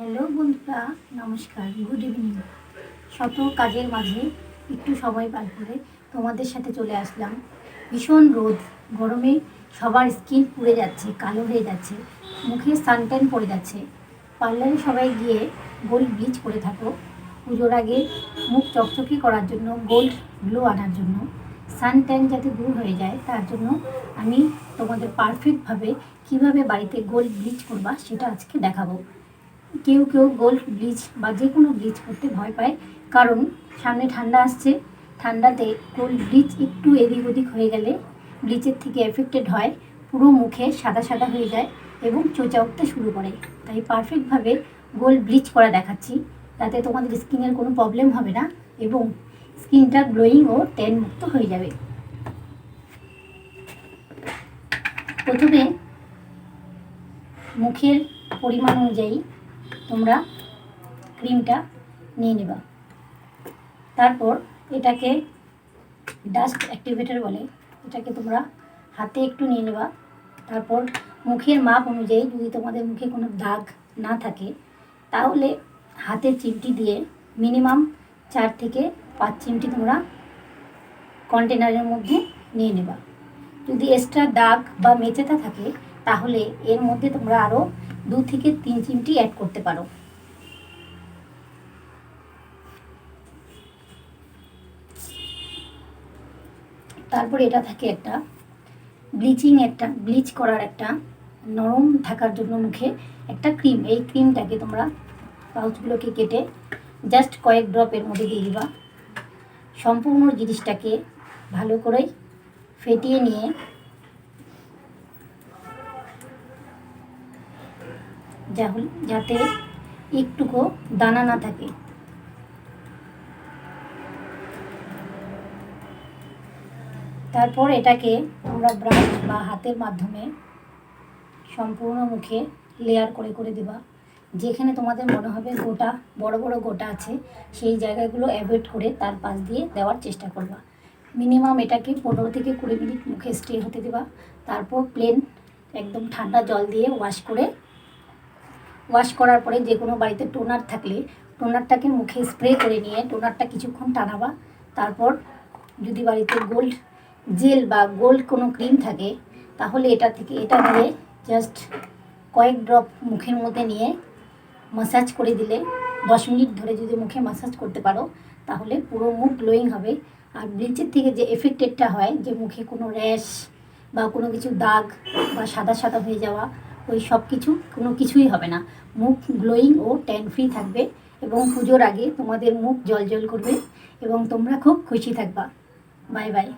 Hello বন্ধুরা, নমস্কার good evening শত কাজের মাঝে একটু সময় পার করে তোমাদের সাথে চলে আসলাম। ভীষণ রোদ, গরমে সবার স্কিন পুড়ে যাচ্ছে, কালো হয়ে যাচ্ছে, মুখে সানট্যান পড়ে যাচ্ছে। পার্লারে সবাই গিয়ে গোল্ড ব্লিচ করে থাকো। পুজোর আগে মুখ চকচকে করার জন্য, গোল্ড গ্লো আনার জন্য, সানট্যান যাতে দূর হয়ে যায়, তার জন্য আমি তোমাদের পারফেক্টভাবে কীভাবে বাড়িতে গোল্ড ব্লিচ করবা, সেটা আজকে দেখাবো। কেউ কেউ গোল্ড ব্লিচ বা যে কোনো ব্লিচ করতে ভয় পায়। কারণ সামনে ঠান্ডা আসছে। ঠান্ডাতে গোল্ড ব্লিচ একটু এদিক ওদিক হয়ে গেলে ব্লিচের থেকে এফেক্টেড হয়। পুরো মুখে সাদা সাদা হয়ে যায় এবং চোচা উঠতে শুরু করে। তাই পারফেক্টভাবে গোল্ড ব্লিচ করা দেখাচ্ছি। তাতে তোমাদের স্কিনের কোনো প্রবলেম হবে না এবং স্কিনটা গ্লোয়িং ও ট্যান মুক্ত হয়ে যাবে। প্রথমে মুখের পরিমাণ অনুযায়ী তোমরা ক্রিমটা নিয়ে নেবা। তারপর এটাকে ডাস্ট অ্যাক্টিভেটর বলে, এটাকে তোমরা হাতে একটু নিয়ে নেবা। তারপর মুখের মাপ অনুযায়ী যদি তোমাদের মুখে কোনো দাগ না থাকে, তাহলে হাতের চিমটি দিয়ে মিনিমাম চার থেকে পাঁচ চিমটি তোমরা কন্টেনারের মধ্যে নিয়ে নেবা। যদি এক্সট্রা দাগ বা মেচেতা থাকে তাহলে এর মধ্যে তোমরা আরও দু থেকে তিন চিমটি অ্যাড করতে পারো। তারপর এটা থাকে একটা ব্লিচিং একটা ব্লিচ করার একটা নরম থাকার জন্য মুখে একটা ক্রিম এই ক্রিমটাকে তোমরা পাউচগুলোকে কেটে জাস্ট কয়েক ড্রপের মধ্যে দিয়ে দিবা। সম্পূর্ণ জিনিসটাকে ভালো করে ফেটিয়ে নিয়ে যাতে একটুকু দানা না থাকে। তারপর এটাকে তোমরা ব্রাশ বা হাতের মাধ্যমে সম্পূর্ণ মুখে লেয়ার করে করে দেবা। যেখানে তোমাদের মনে হবে গোটা, বড় বড় গোটা আছে, সেই জায়গাগুলো অ্যাভয়েড করে তার পাশ দিয়ে দেওয়ার চেষ্টা করবা। মিনিমাম এটাকে পনেরো থেকে কুড়ি মিনিট মুখে স্টে হতে দেবা। তারপর প্লেন একদম ঠান্ডা জল দিয়ে ওয়াশ করে ওয়াশ করার পরে যে কোনো বাড়িতে টোনার থাকলে টোনারটাকে মুখে স্প্রে করে নিয়ে টোনারটা কিছুক্ষণ টানাবা। তারপর যদি বাড়িতে গোল্ড জেল বা গোল্ড কোনো ক্রিম থাকে, তাহলে এটা থেকে, এটা দিয়ে জাস্ট কয়েক ড্রপ মুখের মধ্যে নিয়ে মাসাজ করে দিলে, দশ মিনিট ধরে যদি মুখে মাসাজ করতে পারো, তাহলে পুরো মুখ গ্লোয়িং হবে। আর ব্লিচের থেকে যে এফেক্টেডটা হয়, যে মুখে কোনো র্যাশ বা কোনো কিছু দাগ বা সাদা সাদা হয়ে যাওয়া ওই সব কিছু, কোনো কিছুই হবে না। মুখ গ্লোয়িং ও ট্যান ফ্রি থাকবে এবং পুজোর আগে তোমাদের মুখ জল জল করবে এবং তোমরা খুব খুশি থাকবা। Bye bye